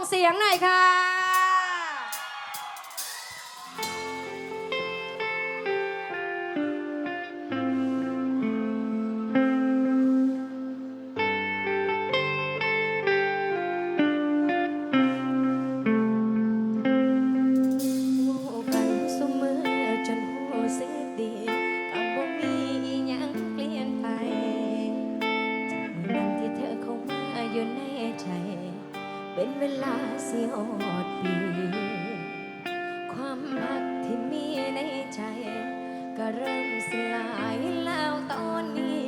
งเสียงหน่อยค่ะ เป็นเวลาสียอดปี ความพักที่มีในใจ ก็เริ่มสลายแล้วตอนนี้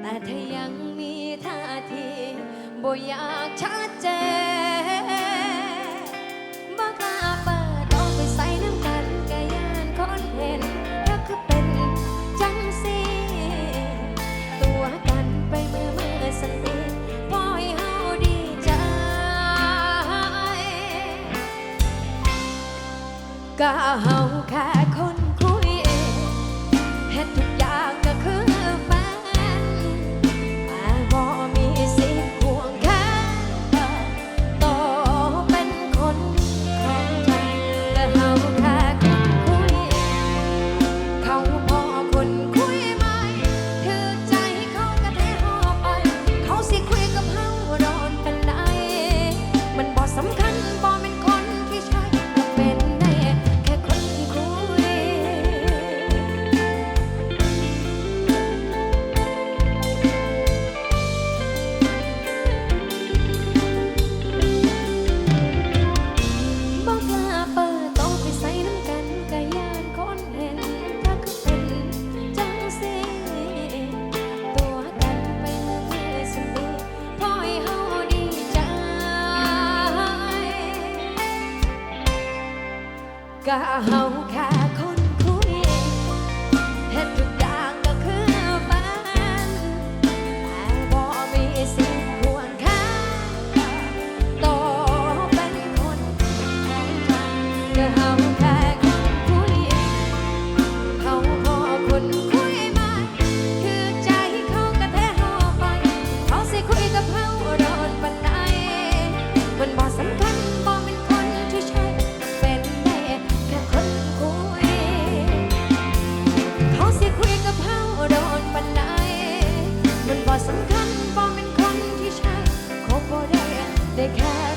แต่ถ้ายังมีท่าทีบ่อยากชัดเจน kau kasih Cả. บ่สำคัญบ่เป็นคนที่ใช่คบบ่ได้ได้แค่